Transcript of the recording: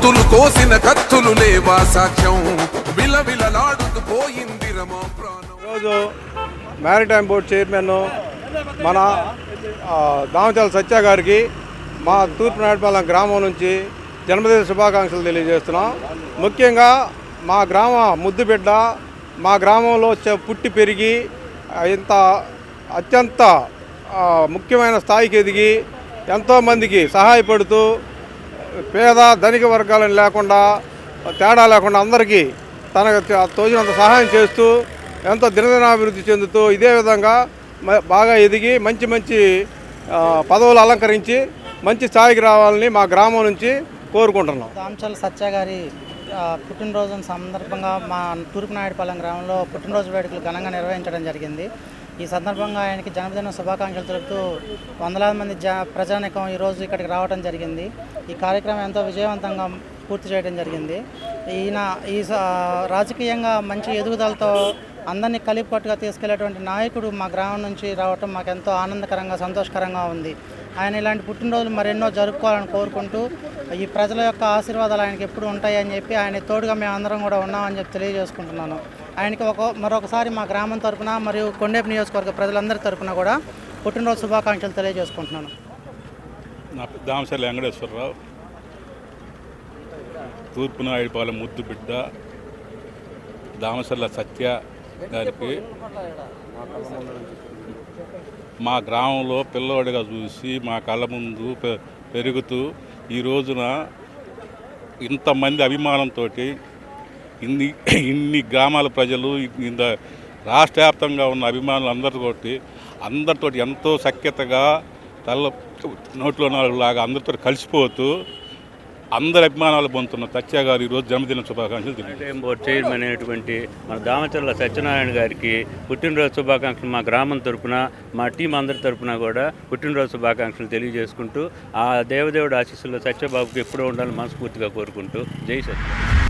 గొంతులు కోసిన కత్తులు లేవా సాక్ష్యం? విలవిలలాడుతూ పోయింది రమా ప్రాణం. ఈరోజు మ్యారిటైమ్ బోర్డ్ చైర్మన్ మన దామచాల సత్య గారికి మా తూర్పు నాయపాలెం గ్రామం నుంచి జన్మదిన శుభాకాంక్షలు తెలియజేస్తున్నాం. ముఖ్యంగా మా గ్రామ ముద్దుబిడ్డ మా గ్రామంలో పుట్టి పెరిగి ఇంత అత్యంత ముఖ్యమైన స్థాయికి ఎదిగి ఎంతోమందికి సహాయపడుతూ పేద ధనిక వర్గాలను లేకుండా తేడా లేకుండా అందరికీ తనకు తోచినంత సహాయం చేస్తూ ఎంతో దినదినాభివృద్ధి చెందుతూ ఇదే విధంగా బాగా ఎదిగి మంచి మంచి పదవులు అలంకరించి మంచి స్థాయికి రావాలని మా గ్రామం నుంచి కోరుకుంటున్నాం. దాంచల్ సత్య గారి పుట్టినరోజు సందర్భంగా మా తూర్పునాయుడుపాలెం గ్రామంలో పుట్టినరోజు వేడుకలు ఘనంగా నిర్వహించడం జరిగింది. ఈ సందర్భంగా ఆయనకి జన్మదిన శుభాకాంక్షలు తెలుపుతూ వందలాది మంది జ ప్రజానికం ఈరోజు ఇక్కడికి రావడం జరిగింది. ఈ కార్యక్రమం ఎంతో విజయవంతంగా పూర్తి చేయడం జరిగింది. ఈయన ఈ స- రాజకీయంగా మంచి ఎదుగుదలతో అందరినీ కలిపట్టుగా తీసుకెళ్ళేటువంటి నాయకుడు మా గ్రామం నుంచి రావటం మాకు ఎంతో ఆనందకరంగా సంతోషకరంగా ఉంది. ఆయన ఇలాంటి పుట్టినరోజులు మరెన్నో జరుపుకోవాలని కోరుకుంటూ ఈ ప్రజల యొక్క ఆశీర్వాదాలు ఆయనకి ఎప్పుడు ఉంటాయని చెప్పి ఆయన తోడుగా మేము అందరం కూడా ఉన్నామని చెప్పి తెలియజేసుకుంటున్నాను. ఆయనకి ఒక మరొకసారి మా గ్రామం తరఫున మరియు కొండేపు నియోజకవర్గ ప్రజలందరి తరఫున కూడా పుట్టినరోజు శుభాకాంక్షలు తెలియజేసుకుంటున్నాను. నా పేరు దామసర్ల వెంకటేశ్వరరావు. తూర్పునాయుడుపాలెం ముద్దు బిడ్డ దామసర్ల సత్య గారికి. మా గ్రామంలో పిల్లవాడిగా చూసి మా కళ్ళ ముందు పె- పెరుగుతూ ఈ రోజున ఇంతమంది అభిమానంతో ఇన్ని ఇన్ని గ్రామాల ప్రజలు ఇంత రాష్ట్ర వ్యాప్తంగా ఉన్న అభిమానులు అందరితోటి అందరితోటి ఎంతో సఖ్యతగా తల్ల నోట్లో నాలుగు లాగా అందరితో కలిసిపోతూ అందరి అభిమానాలు పొందుతున్న సత్య గారు ఈరోజు జన్మదిన శుభాకాంక్షలు తెలియజేయం బోర్డు చైర్మన్ అయినటువంటి మన దామచర్ల సత్యనారాయణ గారికి పుట్టినరోజు శుభాకాంక్షలు మా గ్రామం తరపున మా టీం అందరి తరపున కూడా పుట్టినరోజు శుభాకాంక్షలు తెలియజేసుకుంటూ ఆ దేవదేవుడు ఆశీస్సుల్లో సత్యబాబుకి ఎప్పుడూ ఉండాలని మనస్ఫూర్తిగా కోరుకుంటూ జై సత్య